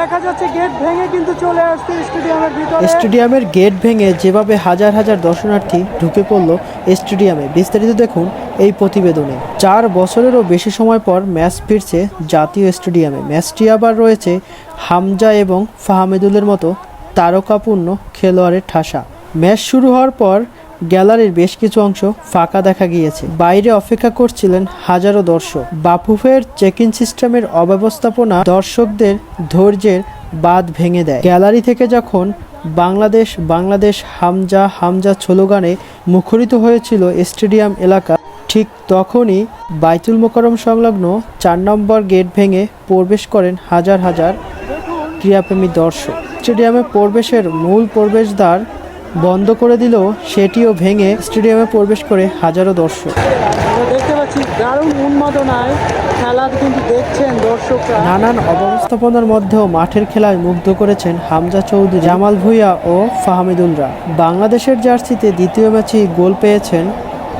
দেখা যাচ্ছে গেট ভেঙে কিন্তু চলে আসছে স্টেডিয়ামের ভিতরে। স্টেডিয়ামের গেট ভেঙে যেভাবে হাজার হাজার দর্শনার্থী ঢুকে পড়ল স্টেডিয়ামে, বিস্তারিত দেখুন এই প্রতিবেদনে। চার বছরেরও বেশি সময় পর ম্যাচ ফিরছে জাতীয় স্টেডিয়ামে। ম্যাচটি আবার রয়েছে হামজা এবং ফাহামেদুলের মতো তারকাপূর্ণ খেলোয়াড়ের ঠাসা। ম্যাচ শুরু হওয়ার পর গ্যালারির বেশ কিছু অংশ ফাঁকা দেখা গিয়েছে। বাইরে অপেক্ষা করছিলেন হাজারো দর্শক। বাফুফের চেক ইন সিস্টেমের অব্যবস্থাপনা দর্শকদের ধৈর্যের বাঁধ ভেঙে দেয়। গ্যালারি থেকে যখন বাংলাদেশ বাংলাদেশ হামজা হামজা স্লোগানে মুখরিত হয়েছিল স্টেডিয়াম এলাকা, ঠিক তখনই বাইতুল মোকারম সংলগ্ন চার নম্বর গেট ভেঙে প্রবেশ করেন হাজার হাজার ক্রীড়াপ্রেমী দর্শক। স্টেডিয়ামে প্রবেশের মূল প্রবেশদ্বার বন্ধ করে দিলেও সেটিও ভেঙে স্টেডিয়ামে প্রবেশ করে হাজারো দর্শক। দেখতে পাচ্ছি দারুণ উন্মাদনায় খেলা কিন্তু দেখছেন দর্শকরা। নানান অব্যবস্থাপনার মধ্যেও মাঠের খেলায় মুগ্ধ করেছেন হামজা চৌধুরী জামাল ভুঁইয়া ও ফাহমিদুলরা। বাংলাদেশের জার্সিতে দ্বিতীয় ম্যাচেই গোল পেয়েছেন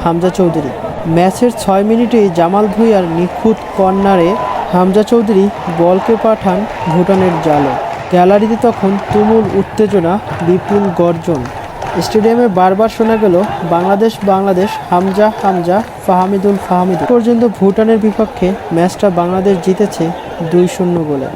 হামজা চৌধুরী। ম্যাচের ছয় মিনিটেই জামাল ভুঁইয়ার নিখুঁত কর্নারে হামজা চৌধুরী বলকে পাঠান ভুটানের জালে। গ্যালারিতে তখন তুমুল উত্তেজনা বিপুল গর্জন। স্টেডিয়ামে বারবার শোনা গেল বাংলাদেশ বাংলাদেশ, হামজা হামজা, ফাহামিদুল ফাহামিদুল। পর্যন্ত ভুটানের বিপক্ষে ম্যাচটা বাংলাদেশ জিতেছে দুই শূন্য গোলে।